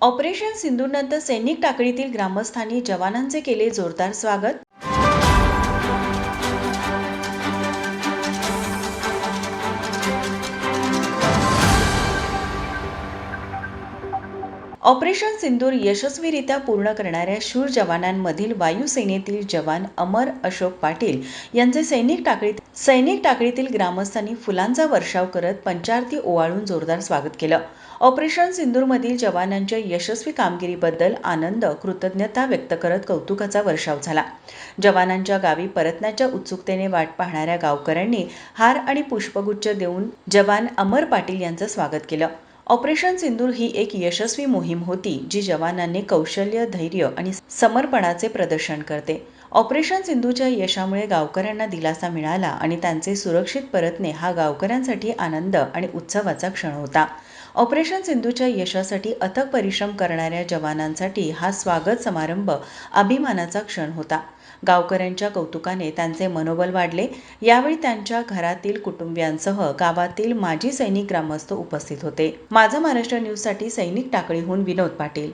Operation सिंधूनंतर सैनिक टाकळीतील ग्रामस्थांनी जवानांचे केले जोरदार स्वागत. ऑपरेशन सिंदूर यशस्वीरित्या पूर्ण करणाऱ्या शूर जवानांमधील वायुसेनेतील जवान अमर अशोक पाटील यांचे सैनिक टाकळीत सैनिक टाकळीतील ग्रामस्थांनी फुलांचा वर्षाव करत पंचारती ओवाळून जोरदार स्वागत केलं. ऑपरेशन सिंदूरमधील जवानांच्या यशस्वी कामगिरीबद्दल आनंद कृतज्ञता व्यक्त करत कौतुकाचा वर्षाव झाला. जवानांच्या गावी परतण्याच्या उत्सुकतेने वाट पाहणाऱ्या गावकऱ्यांनी हार आणि पुष्पगुच्छ देऊन जवान अमर पाटील यांचं स्वागत केलं. ऑपरेशन सिंदूर ही एक यशस्वी मोहीम होती जी जवानांनी कौशल्य धैर्य आणि समर्पणाचे प्रदर्शन करते. ऑपरेशन सिंधूच्या यशामुळे गावकऱ्यांना दिलासा मिळाला आणि त्यांचे सुरक्षित परतणे हा गावकऱ्यांसाठी आनंद आणि उत्सवाचा क्षण होता. ऑपरेशन सिंधूच्या यशासाठी अथक परिश्रम करणाऱ्या जवानांसाठी हा स्वागत समारंभ अभिमानाचा क्षण होता. गावकऱ्यांच्या कौतुकाने त्यांचे मनोबल वाढले. यावेळी त्यांच्या घरातील कुटुंबियांसह गावातील माजी सैनिक ग्रामस्थ उपस्थित होते. माझा महाराष्ट्र न्यूजसाठी सैनिक टाकळीहून विनोद पाटील.